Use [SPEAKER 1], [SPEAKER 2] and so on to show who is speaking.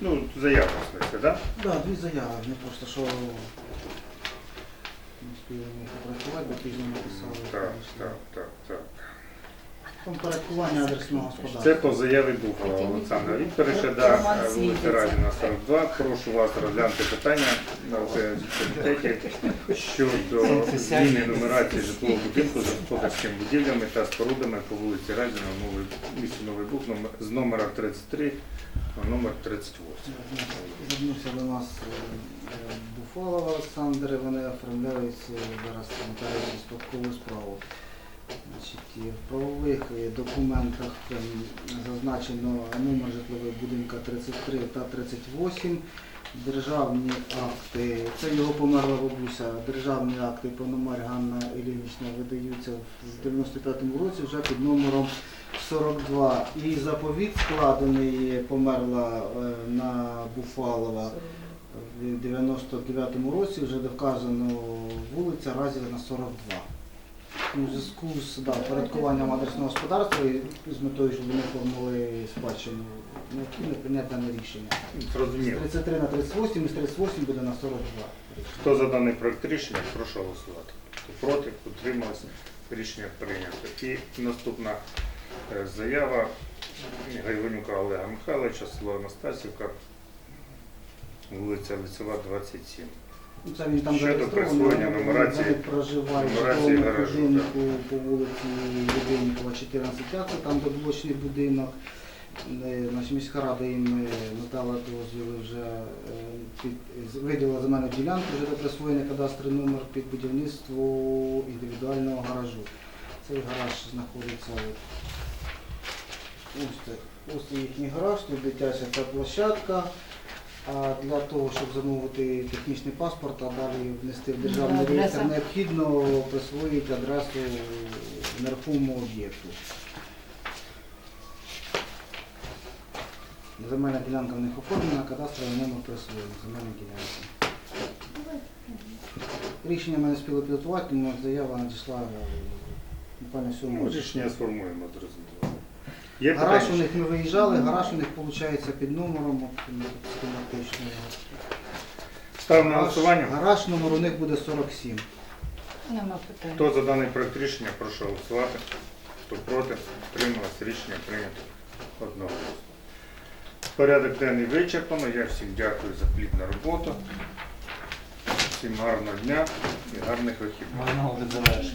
[SPEAKER 1] Ну, заява, в смысле, да?
[SPEAKER 2] Да, дві заяви, не просто що не співаємо попрацювати, бо пізно написали.
[SPEAKER 1] Так, так, так, так.
[SPEAKER 2] Там порядкування адресного господарства.
[SPEAKER 1] Це по заяві Духова Олександра Вікторовича, да, вулиця Радіна 42. Прошу вас розглянути питання на комітеті щодо зміни нумерації житлового будинку з господарськими будівлями та спорудами по вулиці Радіна, новий, місті Новий номер- з номера 33 на номер 38.
[SPEAKER 2] Звернувся до нас е, е, Буфалова Олександр, вони оформляють е, зараз нотаріусі спадкову справу. Значить, в правових документах зазначено номер житлового будинка 33 та 38. Державні акти, це його померла бабуся, державні акти Пономарь Ганна Іллінічна видаються в 95-му році вже під номером 42. І заповіт складений померла е, на Буфалова в 99-му році, вже де вказано вулиця Разіна 42. Ну, У зв'язку з да, порядкуванням адресного господарства і з метою, щоб вони оформили спадщину, необхідно прийняти дане рішення. З 33 на 38 і з 38 буде на 42.
[SPEAKER 1] Хто за даний проект рішення, прошу голосувати. Хто проти, утрималися, рішення прийнято. І наступна заява Гайвонюка Олега Михайловича, село Анастасівка, вулиця Лицева, 27.
[SPEAKER 2] Ну, Це він там
[SPEAKER 1] Щодо присвоєння нумерації-
[SPEAKER 2] в
[SPEAKER 1] нумерації
[SPEAKER 2] житловому
[SPEAKER 1] гаражу,
[SPEAKER 2] будинку по вулиці Єдинікова, 14 це там де блочний будинок. Е, Значить, міська рада їм е, надала дозвіл вже е, під, з- виділила земельну ділянку вже до присвоєння кадастровий номер під будівництво індивідуального гаражу. Цей гараж знаходиться ось, це- ось їхній гараж, тут дитяча ця площадка. А для того, щоб замовити технічний паспорт, а далі внести в державний реєстр, необхідно присвоїти адресу нерухомого об'єкту. Земельна ділянка в них оформлена, кадастровий номер присвоєний, земельна ділянка. Рішення ми не спіли підготувати, заява надійшла е, буквально
[SPEAKER 1] Ну,
[SPEAKER 2] сьомого.
[SPEAKER 1] рішення сформуємо, зрозуміло. Є
[SPEAKER 2] Гараж у
[SPEAKER 1] питання?
[SPEAKER 2] них ми виїжджали, гараж у них виходить під номером от, схематично.
[SPEAKER 1] Став на
[SPEAKER 2] Гараж-
[SPEAKER 1] голосування.
[SPEAKER 2] Гараж номер у них буде 47.
[SPEAKER 3] Нема питань.
[SPEAKER 1] Хто за даний проект рішення, прошу голосувати. Хто проти, утрималися, рішення прийнято одного. Порядок денний вичерпано. Я всім дякую за плідну роботу. Всім гарного дня і гарних вихідних.
[SPEAKER 4] Гарного від завершення.